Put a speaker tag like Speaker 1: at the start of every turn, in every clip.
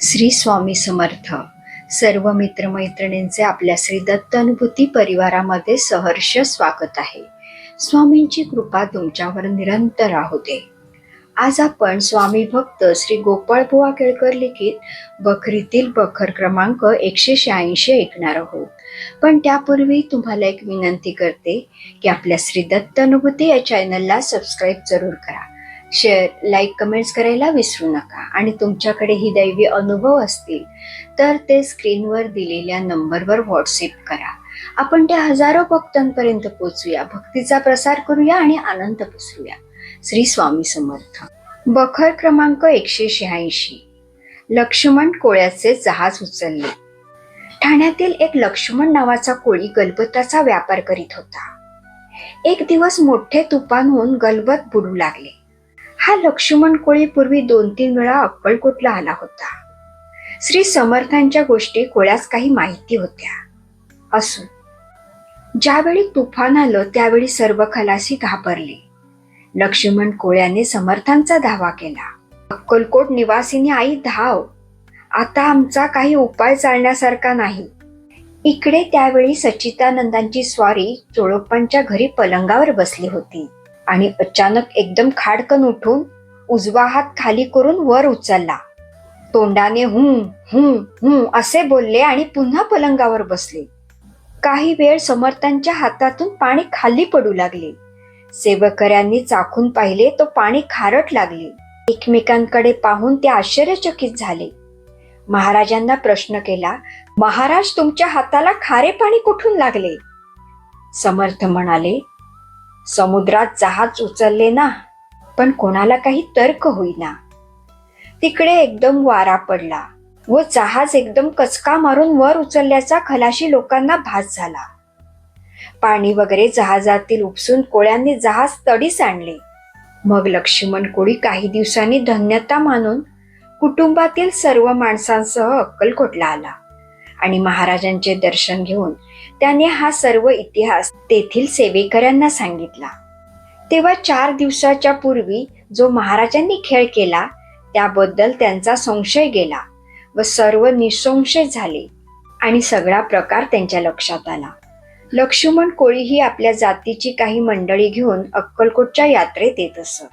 Speaker 1: श्री स्वामी समर्थ. सर्व मित्रमैत्रिणींचे आपल्या श्री दत्त अनुभूती परिवारामध्ये सहर्ष स्वागत आहे. स्वामींची कृपा तुमच्यावर निरंतर राहू दे. आज आपण स्वामी भक्त श्री गोपाळ बुवा केळकर लिखित बखरीतील बखर क्रमांक एकशे शहाऐंशी ऐकणार आहोत. पण त्यापूर्वी तुम्हाला एक विनंती करते की आपल्या श्री दत्त अनुभूती या चॅनलला सबस्क्राईब जरूर करा. शेअर लाईक कमेंट्स करायला विसरू नका. आणि तुमच्याकडे ही दैवी अनुभव असतील तर ते स्क्रीनवर दिलेल्या नंबरवर व्हॉट्सअप करा. आपण त्या हजारो भक्तांपर्यंत पोचूया. भक्तीचा प्रसार करूया आणि आनंद पसरूया. श्री स्वामी समर्थ. बखर क्रमांक एकशे शहाऐंशी. लक्ष्मण कोळ्याचे जहाज उचलले. ठाण्यातील एक लक्ष्मण नावाचा कोळी गलबताचा व्यापार करीत होता. एक दिवस मोठे तुफान होऊन गलबत बुडू लागले. हा लक्ष्मण कोळी पूर्वी दोन तीन वेळा अक्कलकोटला आला होता. श्री समर्थांच्या गोष्टी कोळ्यास काही माहिती होत्या. असो ज्यावेळी तुफान आलं त्यावेळी सर्व खलासी घाबरले. लक्ष्मण कोळ्याने समर्थांचा धावा केला. अक्कलकोट निवासीने आई धाव आता आमचा काही उपाय चालण्यासारखा नाही. इकडे त्यावेळी सच्चिदानंदांची स्वारी चोळप्पांच्या घरी पलंगावर बसली होती. आणि अचानक एकदम खाडकन उठून उजवा हात खाली करून वर उचलला. तोंडाने हुं हुं हुं असे बोलले आणि पुन्हा पलंगावर बसले. काही वेळ समर्थांच्या हातातून पाणी खाली पडू लागले. सेवकऱ्यांनी चाखून पाहिले तो पाणी खारट लागले. एकमेकांकडे पाहून ते आश्चर्यचकित झाले. महाराजांना प्रश्न केला महाराज तुमच्या हाताला खारे पाणी कुठून लागले? समर्थ म्हणाले समुद्रात जहाज उचलले ना पण कोणाला काही तर्क होईना. तिकडे एकदम वारा पडला व जहाज एकदम कचका मारून वर उचलल्याचा खलाशी लोकांना भास झाला. पाणी वगैरे जहाजातील उपसून कोळ्यांनी जहाज तडीस आणले. मग लक्ष्मण कोळी काही दिवसांनी धन्यता मानून कुटुंबातील सर्व माणसांसह अक्कलकोटला आला. आणि महाराजांचे दर्शन घेऊन त्याने हा सर्व इतिहास तेथील सेवेकऱ्यांना सांगितला. तेव्हा चार दिवसाच्या पूर्वी जो महाराजांनी खेळ केला त्याबद्दल त्यांचा संशय गेला व सर्व निसंशय झाले आणि सगळा प्रकार त्यांच्या लक्षात आला. लक्ष्मण कोळी ही आपल्या जातीची काही मंडळी घेऊन अक्कलकोटच्या यात्रेत येत असत.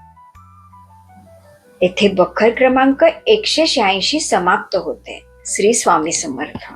Speaker 1: येथे बखर क्रमांक एकशे शहाऐंशी समाप्त होते. श्री स्वामी समर्थ.